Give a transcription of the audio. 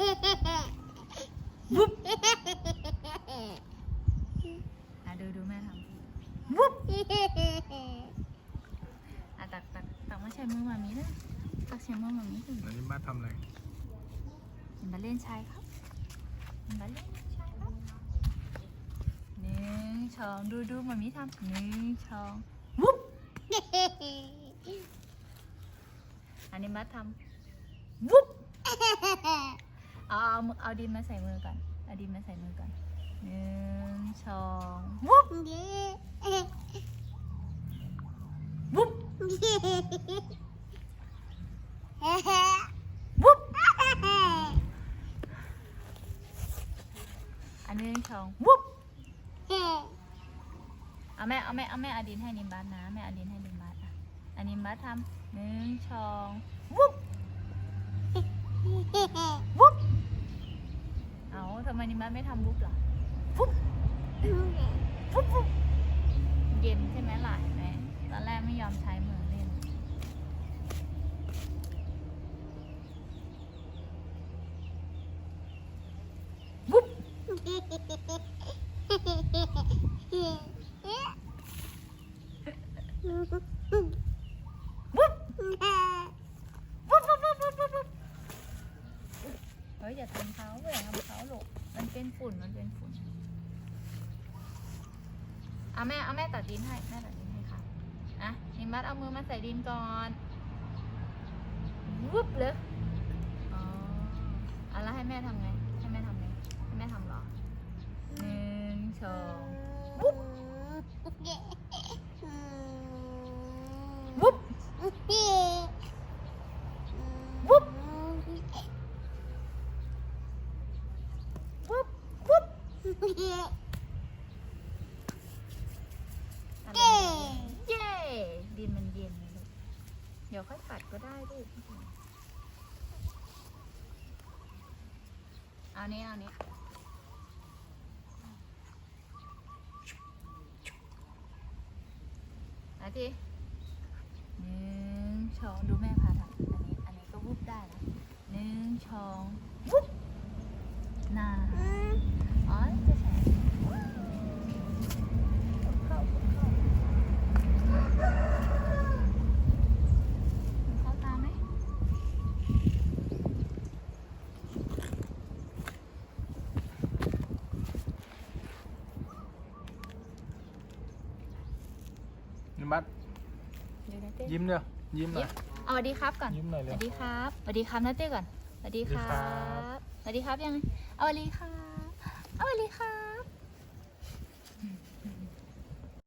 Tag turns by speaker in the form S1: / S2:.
S1: วุบอะดูดูแม่ทำวุบอะตักตักตักมาใช้มือมามีนะตักใช้มือมามีถึง
S2: อันนี้บ้านทำอะไร
S1: เห็นบาเล่นชายครับเห็นบาเล่นชายครับหนึ่งสองดูดูมามีทำหนึ่งสองวุบอันนี้มาทำวุบ เอาเอามือเอาดินมาใส่มือก่อนเอาดินมาใส่มือก่อนหนึ่งสองวุบวุบวุบอันหนึ่งสองวุบเอาแม่เอาแม่เอาแม่เอาดินให้นิมบัสนะแม่เอาดินให้นิมบัสอะอันนิมบัสทำหนึ่งสองวุบ นิมะไม่ทำบุ๊กหรอปุ๊บปุ๊บปุ๊บเย็นใช่ไหมหลายไหมตอนแรกไม่ยอมใช้มือเล่นบุ๊ปุ๊บเฮ้ยอย่าทำเขาอย่าทำเขาหลบ มันเป็นฝุ่น มันเป็นฝุ่นเอาแม่เอาแม่ตัดดินให้ แม่ตัดดินให้ค่ะอะนิมัดเอามือมาใส่ดินก่อนวุบเลยอ๋อเอาแล้วให้แม่ทำไงให้แม่ทำไงให้แม่ทำเหรอหนึ่งสองวุบวุบวุบวุบ วุบอะไรเย้ดินมันเย็นเลยลูกเดี๋ยวค่อยปัดก็ได้ลูกเอานี้เอานี้เอาทีหนึ่งสองดูแม่พาทำอันนี้ อันนี้ก็วุบได้นะหนึ่งสองวุบน่าอ๋อจะใส่เข้าเข้าเข้าตาไหม
S2: นี่บ้าน
S1: เดี๋ยวนะเต้
S2: ยิ้มเดียวยิ้มหน่อย
S1: เอาสวัสดีครับก่อน
S2: ยิ้มหน่อย
S1: ส
S2: เร็ว
S1: วัสดีครับสวัสดีครับนะเต้ก่อนสวัสดีครั
S2: สวัสดีครับ บ
S1: สวัสดีครับยังไงเอาสวัสดีครับเอาสวัสดีครับ